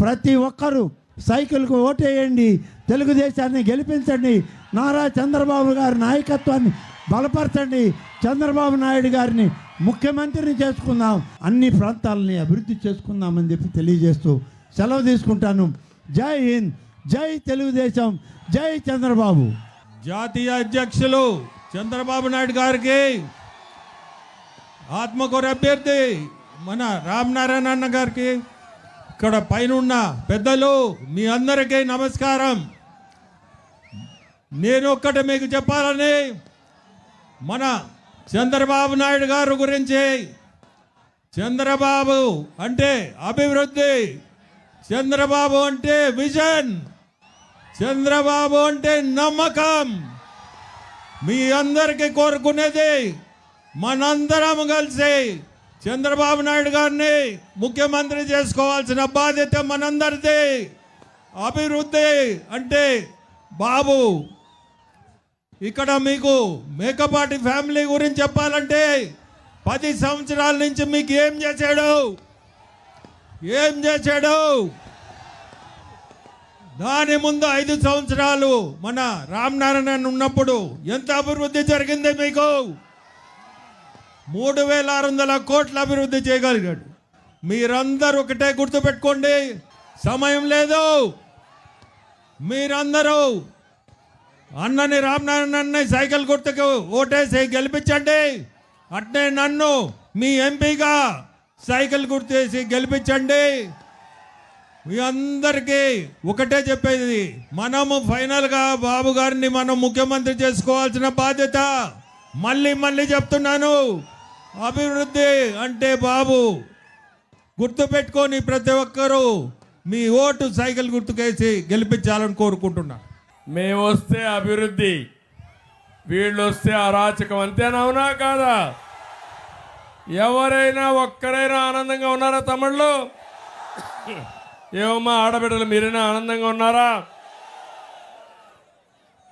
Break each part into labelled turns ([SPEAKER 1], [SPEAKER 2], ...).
[SPEAKER 1] ప్రతి ఒక్కరూ సైకిల్కు ఓటేయండి తెలుగుదేశాన్ని గెలిపించండి నారా చంద్రబాబు గారి నాయకత్వాన్ని బలపరచండి చంద్రబాబు నాయుడు గారిని ముఖ్యమంత్రిని చేసుకుందాం అన్ని ప్రాంతాలని అభివృద్ధి చేసుకుందామని చెప్పి తెలియజేస్తూ సెలవు తీసుకుంటాను. జై హింద్ జై తెలుగుదేశం జై చంద్రబాబు.
[SPEAKER 2] జాతీయ అధ్యక్షులు చంద్రబాబు నాయుడు గారికి ఆత్మకూర అభ్యర్థి మన రామ్ నారాయణ అన్న గారికి ఇక్కడ పైన ఉన్న పెద్దలు మీ అందరికీ నమస్కారం. నేను ఒక్కటి మీకు చెప్పాలని మన చంద్రబాబు నాయుడు గారు గురించి చంద్రబాబు అంటే అభివృద్ధి చంద్రబాబు అంటే విజన్ చంద్రబాబు అంటే నమ్మకం. మీ అందరికీ కోరుకునేది మనందరం కలిసి చంద్రబాబు నాయుడు గారిని ముఖ్యమంత్రి చేసుకోవాల్సిన బాధ్యత మనందరిది. అభివృద్ధి అంటే బాబు ఇక్కడ మీకు మేకపాటి ఫ్యామిలీ గురించి చెప్పాలంటే పది సంవత్సరాల నుంచి మీకు ఏం చేశాడు? ఏం చేశాడు? దాని ముందు ఐదు సంవత్సరాలు మన రామనారాయణ ఉన్నప్పుడు ఎంత అభివృద్ధి జరిగింది మీకు? మూడు వేల ఆరు వందల కోట్ల అభివృద్ధి చేయగలిగాడు. మీరందరూ ఒకటే గుర్తుపెట్టుకోండి సమయం లేదు. మీరందరూ అన్నని రామనారాయణ సైకిల్ గుర్తుకు ఓటేసి గెలిపించండి. అట్నే నన్ను మీ ఎంపీగా సైకిల్ గుర్తేసి గెలిపించండి. మీ అందరికీ ఒకటే చెప్పేది మనము ఫైనల్గా బాబు గారిని మనం ముఖ్యమంత్రి చేసుకోవాల్సిన బాధ్యత. మళ్ళీ మళ్ళీ చెప్తున్నాను అభివృద్ధి అంటే బాబు. గుర్తుపెట్టుకొని ప్రతి ఒక్కరూ మీ ఓటు సైకిల్ గుర్తుకేసి గెలిపించాలని కోరుకుంటున్నా
[SPEAKER 3] మేము వస్తే అభివృద్ధి వీళ్ళు వస్తే అరాచకం అంతేనా? అవునా కాదా? ఎవరైనా ఒక్కరైనా ఆనందంగా ఉన్నారా తమిళ్ళు ఏమమ్మా ఆడబిడ్డలు మీరైనా ఆనందంగా ఉన్నారా?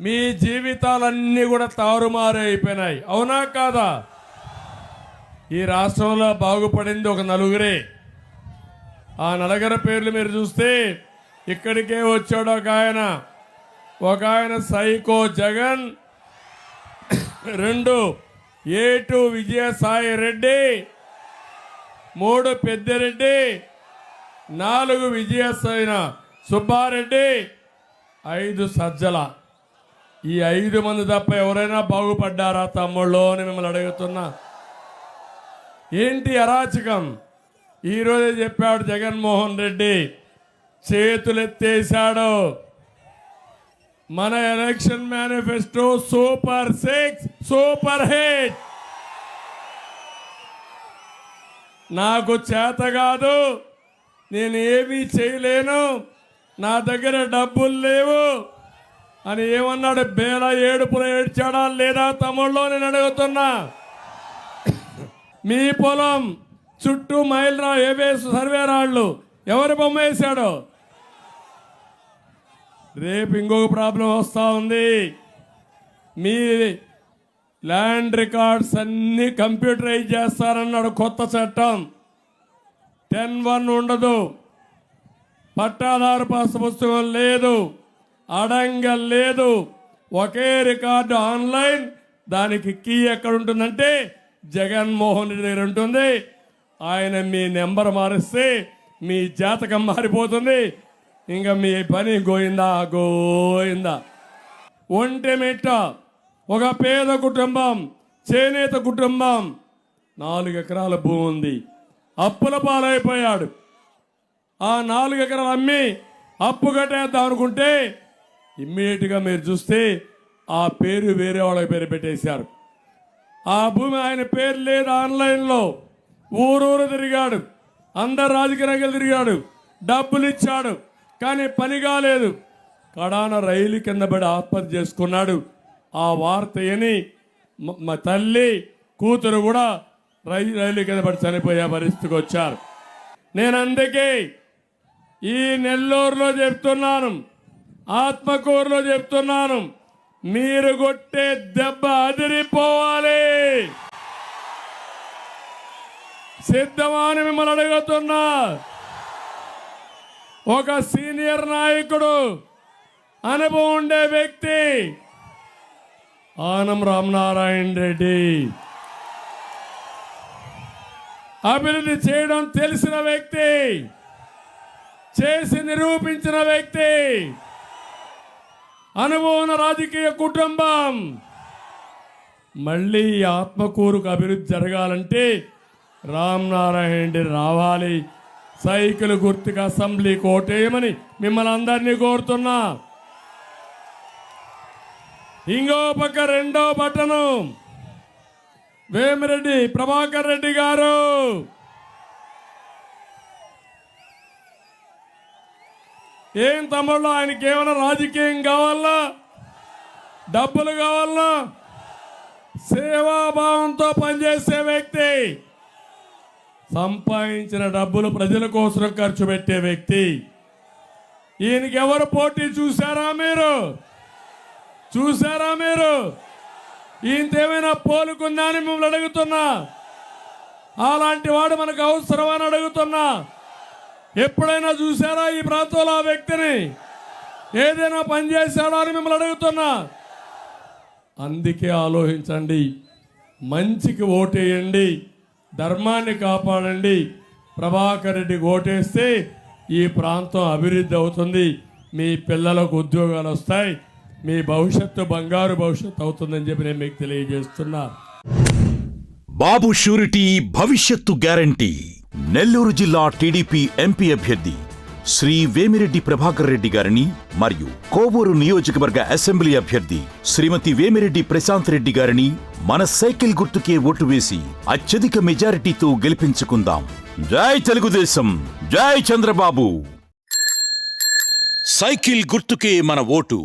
[SPEAKER 3] మీ జీవితాలన్నీ కూడా తారుమారు అయిపోయినాయి. అవునా కాదా? ఈ రాష్ట్రంలో బాగుపడింది ఒక నలుగురే. ఆ నలుగురి పేర్లు మీరు చూస్తే ఇక్కడికే వచ్చాడు ఒక ఆయన. ఒక ఆయన సైకో జగన్ రెండు ఏటు విజయసాయి రెడ్డి మూడు పెద్దిరెడ్డి నాలుగు విజయసాయిన సుబ్బారెడ్డి ఐదు సజ్జల. ఈ ఐదు మంది తప్ప ఎవరైనా బాగుపడ్డారా తమ్ముళ్ళు అని మిమ్మల్ని అడుగుతున్నా. ఏంటి అరాచకం? ఈరోజే చెప్పాడు జగన్మోహన్ రెడ్డి చేతులెత్తేశాడు. మన election manifesto super six super hit. నాకు చేత కాదు నేను ఏమీ చేయలేను నా దగ్గర డబ్బులు లేవు అని ఏమన్నాడు? బేల ఏడుపులు ఏడ్చాడా లేదా తమ్ముళ్ళు నేను అడుగుతున్నా. మీ పొలం చుట్టూ మైల్ ఏవేసు సర్వే రాళ్ళు. ఎవరు బొమ్మ వేశాడు? రేపు ఇంకొక ప్రాబ్లం వస్తూ ఉంది. మీ ల్యాండ్ రికార్డ్స్ అన్నీ కంప్యూటరైజ్ చేస్తారన్నాడు కొత్త చట్టం. టెన్ వన్ ఉండదు. పట్టాదారు పాస్ పుస్తకం లేదు. అడంగల్ లేదు. ఒకే రికార్డు ఆన్లైన్. దానికి కీ ఎక్కడ ఉంటుందంటే జగన్మోహన్ రెడ్డి దగ్గర ఉంటుంది. ఆయన మీ నెంబర్ మారిస్తే మీ జాతకం మారిపోతుంది. ఇంకా మీ పని గోయిందా? గోయిందా? ఒంటె మిట్ట ఒక పేద కుటుంబం చేనేత కుటుంబం నాలుగు ఎకరాల భూమి ఉంది. అప్పుల పాలైపోయాడు. ఆ నాలుగు ఎకరాలు అమ్మి అప్పు కట్టేద్దాం అనుకుంటే ఇమ్మీడియట్గా మీరు చూస్తే ఆ పేరు వేరే వాళ్ళ పేరు పెట్టేశారు. ఆ భూమి ఆయన పేరు లేదు ఆన్లైన్లో. ఊరూరు తిరిగాడు. అందరు రాజకీయ నాయకులు తిరిగాడు. డబ్బులు ఇచ్చాడు. కానీ పని కాలేదు. కడాన రైలు కింద పడి ఆత్మహత్య చేసుకున్నాడు. ఆ వార్త విని మా తల్లి కూతురు కూడా రైలు రైలు కింద పడి చనిపోయే పరిస్థితికి వచ్చారు. నేను అందుకే ఈ నెల్లూరులో చెప్తున్నాను. ఆత్మకూరులో చెప్తున్నాను. మీరు కొట్టే దెబ్బ అదిరిపోవాలి. సిద్ధమాని మిమ్మల్ని అడుగుతున్నా. ఒక సీనియర్ నాయకుడు అనుభవం ఉండే వ్యక్తి ఆనం రామనారాయణ రెడ్డి. అభివృద్ధి చేయడం తెలిసిన వ్యక్తి చేసి నిరూపించిన వ్యక్తి అనుభవం రాజకీయ కుటుంబం. మళ్ళీ ఈ ఆత్మకూరుకు అభివృద్ధి జరగాలంటే రామనారాయణ రెడ్డి రావాలి. సైకిల్ గుర్తుకు అసెంబ్లీ కోటేయమని మిమ్మల్ని అందరినీ కోరుతున్నా. ఇంకో పక్క రెండో బటను వేమిరెడ్డి ప్రభాకర్ రెడ్డి గారు. ఏం తమ్ముళ్ళు ఆయనకి ఏమైనా రాజకీయం కావాలా? డబ్బులు కావాలా? సేవాభావంతో పనిచేసే వ్యక్తి. సంపాదించిన డబ్బులు ప్రజల కోసం ఖర్చు పెట్టే వ్యక్తి. ఈయనకి ఎవరు పోటీ చూసారా మీరు? చూసారా మీరు? ఈయనతేమైనా పోలుకుందా అని మిమ్మల్ని అడుగుతున్నా. అలాంటి వాడు మనకు అవసరమని అడుగుతున్నా. ఎప్పుడైనా చూసారా ఈ ప్రాంతంలో ఆ వ్యక్తిని? ఏదైనా పని చేశాడా అని మిమ్మల్ని అడుగుతున్నా. అందుకే ఆలోచించండి. మంచికి ఓటేయండి. ధర్మాన్ని కాపాడండి. ప్రభాకర్ రెడ్డికి ఓటేస్తే ఈ ప్రాంతం అభివృద్ధి అవుతుంది. మీ పిల్లలకు ఉద్యోగాలు వస్తాయి. మీ భవిష్యత్తు బంగారు భవిష్యత్తు అవుతుందని చెప్పి నేను మీకు తెలియజేస్తున్నా.
[SPEAKER 4] బాబు షూరిటీ భవిష్యత్తు గ్యారంటీ. నెల్లూరు జిల్లా టీడీపీ ఎంపీ అభ్యర్థి శ్రీ వేమిరెడ్డి ప్రభాకర్ రెడ్డి గారిని మరియు కోవూరు నియోజకవర్గ అసెంబ్లీ అభ్యర్థి శ్రీమతి వేమిరెడ్డి ప్రశాంత్ రెడ్డి గారిని మన సైకిల్ గుర్తుకే ఓటు వేసి అత్యధిక మెజారిటీతో గెలిపించుకుందాం. జై తెలుగుదేశం జై చంద్రబాబు. సైకిల్ గుర్తుకే మన ఓటు.